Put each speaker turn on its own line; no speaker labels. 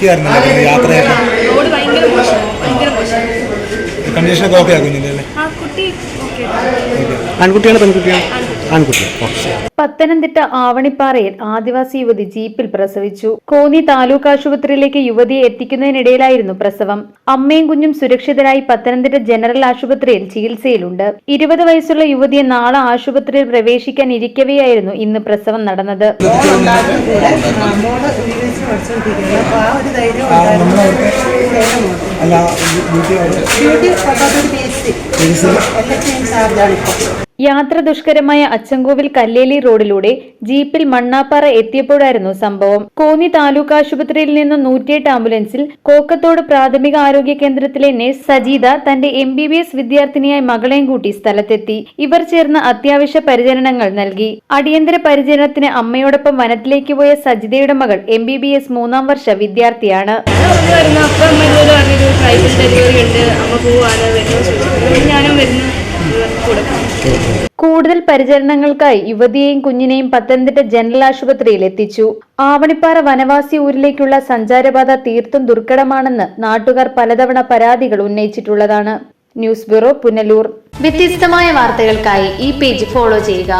പിന്നെ യാത്രയൊക്കെ.
റോഡ് ഭയങ്കര മോശം ഭയങ്കര മോശം.
കണ്ടീഷനൊക്കെ ഓക്കെ ആക്കുന്നില്ലേ കുഞ്ഞിന്റെ അല്ലേ?
ആ കുട്ടി ഓക്കെ.
ആൺകുട്ടിയാണ് പെൺകുട്ടിയാണ്?
പത്തനംതിട്ട ആവണിപ്പാറയിൽ ആദിവാസി യുവതി ജീപ്പിൽ പ്രസവിച്ചു. കോന്നി താലൂക്ക് ആശുപത്രിയിലേക്ക് യുവതിയെ എത്തിക്കുന്നതിനിടയിലായിരുന്നു പ്രസവം. അമ്മയും കുഞ്ഞും സുരക്ഷിതരായി പത്തനംതിട്ട ജനറൽ ആശുപത്രിയിൽ ചികിത്സയിലുണ്ട്. ഇരുപത് വയസ്സുള്ള യുവതിയെ നാളെ ആശുപത്രിയിൽ പ്രവേശിക്കാൻ ഇരിക്കവെയായിരുന്നു ഇന്ന് പ്രസവം നടന്നത്.
പഠിച്ചുകൊണ്ടിരിക്കുന്നത് അപ്പോൾ ആ ഒരു ധൈര്യം ഉണ്ടായിരുന്നു. പത്താത്തൊരു P S C L S ഇൻചാർജാണ് ഇപ്പോൾ
യാത്ര ദുഷ്കരമായ അച്ചങ്കോവിൽ കല്ലേലി റോഡിലൂടെ ജീപ്പിൽ മണ്ണാപ്പാറ എത്തിയപ്പോഴായിരുന്നു സംഭവം. കോന്നി താലൂക്ക് ആശുപത്രിയിൽ നിന്ന് നൂറ്റിയെട്ട് ആംബുലൻസിൽ കോക്കത്തോട് പ്രാഥമിക ആരോഗ്യ കേന്ദ്രത്തിലെ നഴ്സ് സജീത തന്റെ എം ബി ബി എസ് വിദ്യാർത്ഥിനിയായ മകളെയും കൂട്ടി സ്ഥലത്തെത്തി. ഇവർ ചേർന്ന് അത്യാവശ്യ പരിചരണങ്ങൾ നൽകി. അടിയന്തര പരിചരണത്തിന് അമ്മയോടൊപ്പം വനത്തിലേക്ക് പോയ സജിതയുടെ മകൾ എം ബി ബി എസ് മൂന്നാം വർഷ വിദ്യാർത്ഥിയാണ്.
ഞാനും വരുന്നു.
കൂടുതൽ പരിചരണങ്ങൾക്കായി യുവതിയെയും കുഞ്ഞിനെയും പത്തനംതിട്ട ജനറൽ ആശുപത്രിയിൽ എത്തിച്ചു. ആവണിപ്പാറ വനവാസി ഊരിലേക്കുള്ള സഞ്ചാരപാത തീർത്തും ദുർഘടമാണെന്ന് നാട്ടുകാർ പലതവണ പരാതികൾ ഉന്നയിച്ചിട്ടുള്ളതാണ്. News bureau Punalur. വ്യത്യസ്തമായ വാർത്തകൾക്കായി ഈ പേജ് ഫോളോ ചെയ്യുക.